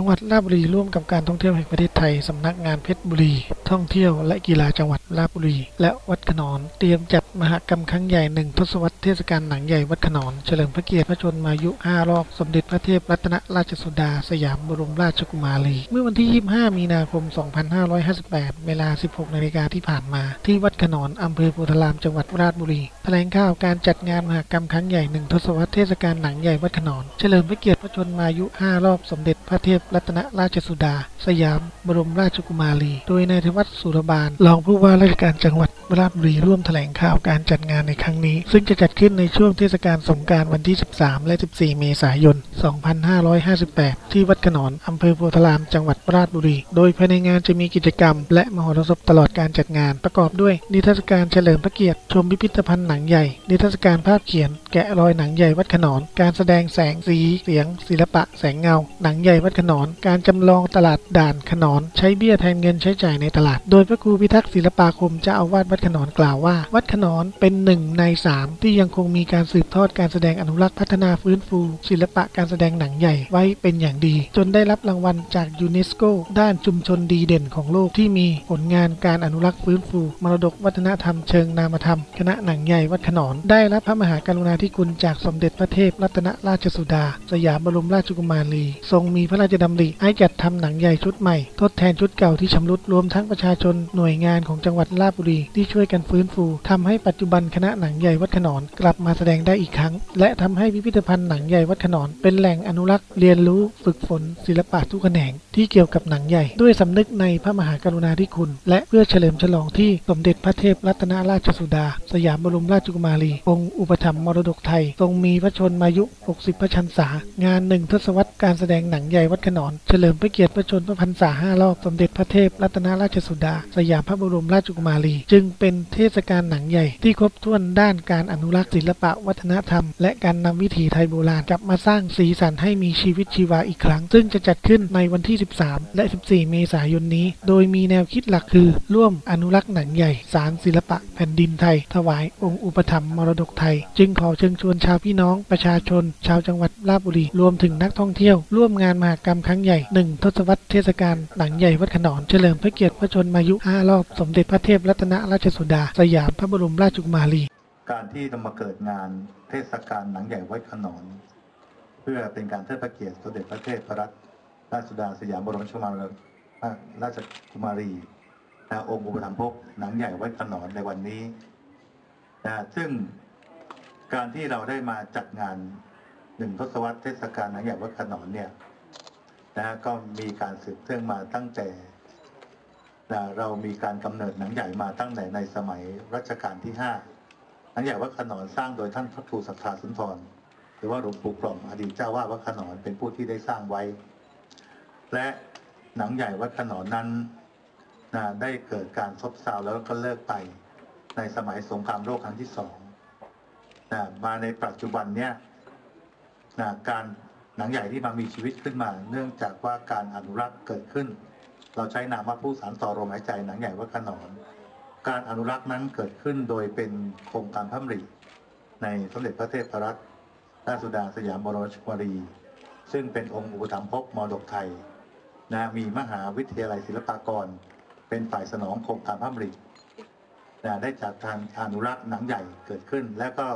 จังหวัดราชบุรีร่วมกับการท่องเที่ยวแห่งประเทศไทยสำนักงานเพชรบุรี ท่องเที่ยวและกีฬาจังหวัดราชบุรี และวัดขนอนเตรียมจัดมหกรรมครั้งใหญ่หนึ่งทศวรรษเทศกาลหนังใหญ่วัดขนอน เฉลิมพระเกียรติพระชนมายุ 5 รอบ สมเด็จพระเทพรัตนราชสุดา สยามบรมราชกุมารี เมื่อวันที่ 25 มีนาคม 2558 เวลา 16 นาฬิกาที่ผ่านมา ที่วัดขนอนอำเภอโพธารามจังหวัดราชบุรีแถลงข่าวการจัดงานมหกรรมครั้งใหญ่หนึ่งทศวรรษเทศกาลหนังใหญ่วัดขนอน เฉลิมพระเกียรติพระชนมายุ 5 รอบ สมเด็จพระเทพรัตนราชสุดา สยามบรมราชกุมารี โดยนายธวัดสุรบาลรองผู้ว่าราชการจังหวัด ราชบุรีร่วมแถลงข่าวการจัดงานในครั้งนี้ ซึ่งจะจัดขึ้นในช่วงเทศกาลสงกานต์วันที่ 13 และ 14 เมษายน 2558 ที่วัดขนอนอำเภอโพธาราม จังหวัดราชบุรี โดยภายในงานจะมีกิจกรรม และมหรสพตลอดการจัดงานประกอบด้วย นิทรรศการเฉลิมพระเกียรติ ชมพิพิธภัณฑ์หนังใหญ่ นิทรรศการภาพเขียน แกะรอยหนังใหญ่วัดขนอน การแสดงแสงสีเสียง ศิลปะ แสงเงา หนังใหญ่วัดขนอน การจำลองตลาดด่านขนอน ใช้เบี้ยแทนเงินใช้จ่ายในตลาด โดยพระครูพิทักษ์ศิลปาคมเจ้าอาวาสวัดดขนอนกล่าวว่า วัดขนอนเป็นหนึ่งในสามที่ยังคงมีการสืบทอดการแสดงอนุรักษ์พัฒนาฟื้นฟู ศิลปะการแสดงหนังใหญ่ไว้เป็นอย่างดี จนได้รับรางวัลจากยูเนสโกด้านชุมชนดีเด่นของโลกที่มีผลงานการอนุรักษ์ฟื้นฟู มรดกวัฒนธรรมเชิงนามธรรม คณะหนังใหญ่วัดขนอน ได้รับพระมหากรุณาธิคุณจากสมเด็จพระเทพรัตนราชสุดา สยามบรมราชกุมารี ทรงมีพระราชดำริให้จัดทำหนังใหญ่ชุดใหม่ ทดแทนชุดเก่าที่ชำรุดรวมทั้งประชาชนหน่วยงานของจังหวัดราชบุรีที่ช่วยกันฟื้นฟูทำให้ปัจจุบันคณะหนังใหญ่วัดขนอนกลับมาแสดงได้อีกครั้ง และทำให้พิพิธภัณฑ์หนังใหญ่วัดขนอนเป็นแหล่งอนุรักษ์เรียนรู้ฝึกฝน ศิลปะทุกแขนงที่เกี่ยวกับหนังใหญ่ ด้วยสำนึกในพระมหากรุณาธิคุณ และเพื่อเฉลิมฉลองที่สมเด็จพระเทพรัตนราชสุดา สยามบรมราชกุมารีองค์อุปถัมภ์มรดกไทย ทรงมีพระชนมายุ 60 พระชันษางานหนึ่งทศวรรษการแสดงหนังใหญ่วัดขนอนเฉลิมพระเกียรติพระชนพระพรรษาห้ารอบสมเด็จพระเทพรัตนราชสุดา สยามพระบรมราชกุมารี จึงเป็นเทศกาลหนังใหญ่ที่ครบถ้วนด้านการอนุรักษ์ศิลปะวัฒนธรรม และการนำวิถีไทยโบราณกลับมาสร้างสีสันให้มีชีวิตชีวาอีกครั้ง ซึ่งจะจัดขึ้นในวันที่ 13 และ 14 เมษายนนี้ โดยมีแนวคิดหลักคือ ร่วมอนุรักษ์หนังใหญ่ สารศิลปะแผ่นดินไทย ถวายองค์อุปถัมภ์มรดกไทย จึงขอเชิญชวนชาวพี่น้องประชาชน ชาวจังหวัดราชบุรี รวมถึงนักท่องเที่ยว ร่วมงานมหกรรมครั้งใหญ่หนึ่งทศวรรษเทศกาลหนังใหญ่วัดขนอนเฉลิมพระเกียรติพระชนมายุ 5 รอบสมเด็จพระเทพรัตนราชสุดา สยามพระบรมราชกุมารี การที่จะมาเกิดงานเทศกาลหนังใหญ่ไว้ขนอนเพื่อเป็นการเทิดพระเกียรติสมเด็จพระเทพรัตนราชสุดาสยามบรมราชกุมารีราชกุมารีนะองค์อุปถัมภกหนังใหญ่ไว้ขนอนในวันนี้นะซึ่งการที่เราได้มาจัดงานหนึ่งทศวรรษเทศกาลหนังใหญ่ไว้ขนอนเนี่ยนะก็มีการสืบเนื่องมาตั้งแต่ เรามีการกำเนิดหนังใหญ่มาตั้งแต่ในสมัยรัชกาลที่ห้าหนังใหญ่วัดขนอนสร้างโดยท่านพระครูสัทธาสุนทร หรือว่าหลวงปู่กล่อมอดีตเจ้าวาดวัดขนอนเป็นผู้ที่ได้สร้างไว้ และหนังใหญ่วัดขนอนนั้นนะได้เกิดการซบเซาแล้วก็เลิกไปในสมัยสงครามโลกครั้งที่สองนะมาในปัจจุบันเนี้ยนะการหนังใหญ่ที่มามีชีวิตขึ้นมา เนื่องจากว่าการอนุรักษ์เกิดขึ้น เราใช้นามว่าผู้สานต่อลมหายใจหนังใหญ่วัดขนอนการอนุรักษ์นั้นเกิดขึ้นโดยเป็นโครงการพระมริในสมเด็จพระเทพรัตนราชสุดาสยามบรมราชกุมารี ซึ่งเป็นองค์อุปถัมภกมรดกไทยนะมีมหาวิทยาลัยศิลปากร เป็นฝ่ายสนองโครงการพระมรินะได้จัดทางอนุรักษ์หนังใหญ่เกิดขึ้น แล้วก็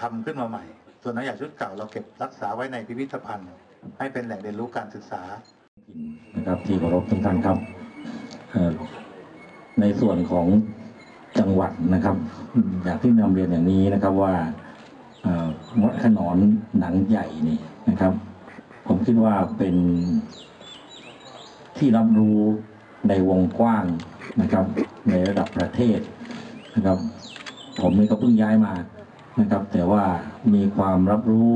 ทำาขึ้นมาใหม่ ส่วนหนังใหญ่ชุดเก่าเราเก็บรักษาไว้ในพิพิธภัณฑ์ ให้เป็นแหล่งเรียนรู้การศึกษา นะครับที่เคารพทุกท่านครับในส่วนของจังหวัดนะครับอยากที่นำเรียนอย่างนี้นะครับว่าวัดขนอนหนังใหญ่นี่นะครับ ผมคิดว่าเป็นที่รับรู้ในวงกว้างนะครับ ในระดับประเทศนะครับ ผมนี่ก็เพิ่งย้ายมานะครับ แต่ว่ามีความรับรู้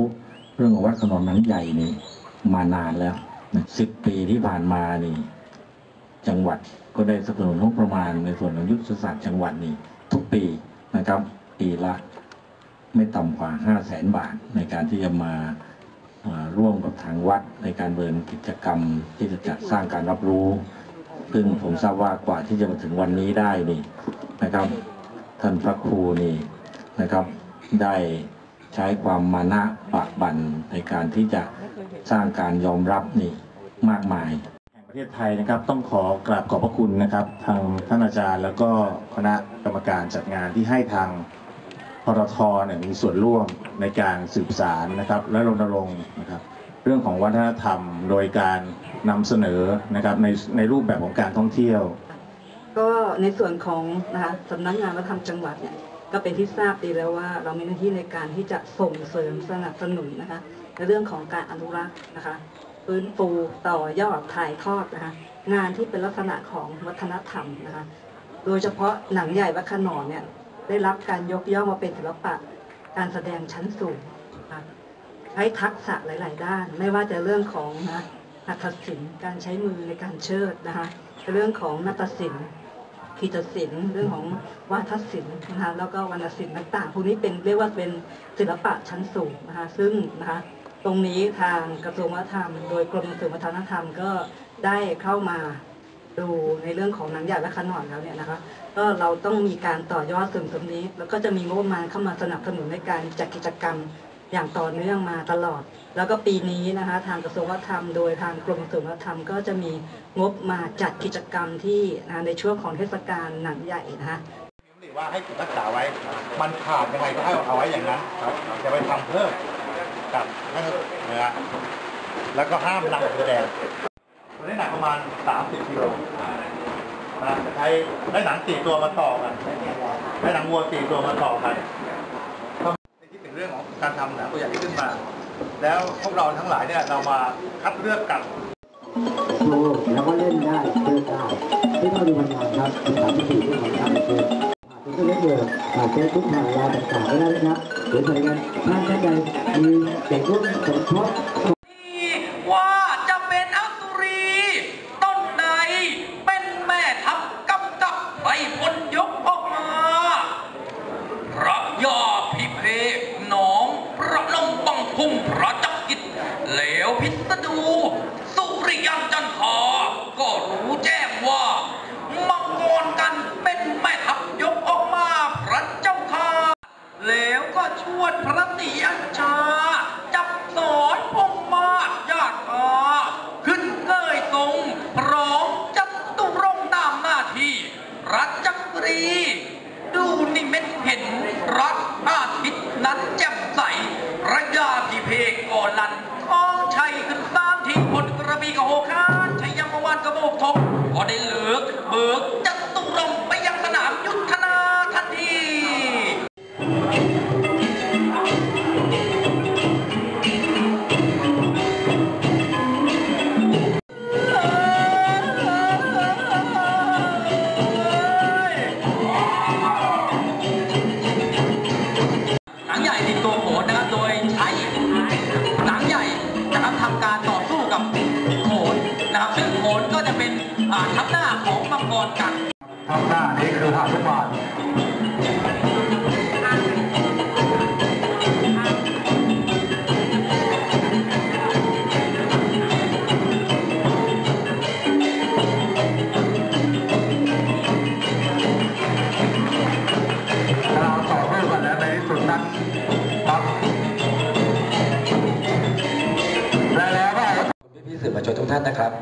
เรื่องของวัดขนอนหนังใหญ่นี่มานานแล้ว สิบปีที่ผ่านมานี่ จังหวัดก็ได้สนับสนุนงบประมาณในส่วนของยุทธศาสตร์จังหวัดนี่ทุกปีนะครับ ปีละไม่ต่ำกว่า5 0 0แสนบาทในการที่จะมาร่วมกับทางวัดในการเดินกิจกรรมที่จะจัดสร้างการรับรู้ ซึ่งผมทราบว่ากว่าที่จะมาถึงวันนี้ได้นี่นะครับ ท่านพระครูนี่นะครับได้ ใช้ความมานะปากบันในการที่จะสร้างการยอมรับนี่มากมาย แห่งประเทศไทยนะครับต้องขอกราบขอบพระคุณนะครับ ทางท่านอาจารย์แล้วก็คณะกรรมการจัดงานที่ให้ทางพรทเนี่ยมีส่วนร่วมในการสืบสารนะครับและรณรงค์นะครับเรื่องของวัฒนธรรมโดยการนำเสนอนะครับในในรูปแบบของการท่องเที่ยว ก็ในส่วนของนะคะสำนักงานวัฒนธรรมจังหวัดเนี่ย ก็เป็นที่ทราบดีแล้วว่า เรามีหน้าที่ในการที่จะส่งเสริมสนับสนุนนะคะ ในเรื่องของการอนุรักษ์นะคะฟื้นฟูต่อยอดถ่ายทอดนะคะงานที่เป็นลักษณะของวัฒนธรรมนะคะโดยเฉพาะหนังใหญ่วัดขนอนเนี่ยได้รับการยกย่องมาเป็นศิลปะการแสดงชั้นสูงนะใช้ทักษะหลาย ๆ ด้าน ไม่ว่าจะเรื่องของนะหัตถศิลป์การใช้มือในการเชิดนะคะเรื่องของนาฏศิลป์ ขีตศิลป์เรื่องของวาทศิลป์นะคะแล้วก็วรรณศิลป์ต่างๆพวกนี้เป็นเรียกว่าเป็นศิลปะชั้นสูงนะคะซึ่งนะคะตรงนี้ทางกระทรวงวัฒนธรรม โดยกรมส่งเสริมวัฒนธรรมก็ได้เข้ามาดูในเรื่องของหนังใหญ่และขนอนแล้วเนี่ยนะคะก็เราต้องมีการต่อยอดเสริมตรงนี้ แล้วก็จะมีงบประมาณเข้ามาสนับสนุนในการจัดกิจกรรมอย่างต่อเนื่องมาตลอด แล้วก็ปีนี้นะคะทางกระทรวงวัฒนธรรม โดยทางกรมส่งเสริมวัฒนธรรมก็จะมีงบมาจัดกิจกรรมที่นะในช่วงของเทศกาลหนังใหญ่นะคะหรือว่าให้รักษาไว้ มันขาดยังไงก็ให้เอาไว้อย่างนั้นครับจะไปทำเพิ่มกับนั่นนะฮะแล้วก็ห้ามนำออกแสดงตัวนี้หนักประมาณ 30กิโลนะใช้ได้หนังสี่ตัวมาต่อกันได้หนังวัวสี่ตัวมาต่อกันก็ในที่เป็นเรื่องของการทำหนังตัวอย่างที่ขึ้นมา แล้วพวกเราทั้งหลายเนี่ยเรามาคัดเลือกกันดูแล้วก็เล่นได้เล่นได้ที่มาดูมันงานครับสถานที่ที่ของการเชิญคุณก็เล่นเบอร์ผ่านเฟซบุ๊กผ่านไลน์ต่างๆก็ได้นะครับหรือผ่านกันถ้าท่านใดมีเด็กรุ่นสมทบ ว่าจะเป็นอสุรี ต้นไหนเป็นแม่ทัพกำกับไอ้พลยกออกมาพระยาพิเพกหนองพระนมบังพุ่งพระจักกิจเหลวพิสดู สุริยันจันทราก็รู้แจ้งว่ามังกรกันเป็นแม่ทัพยกออกมาพระเจ้าค่ะ แล้วก็ ชวนพระติอัญชา พี่ๆสื่อมวลชนทุกท่านนะครับ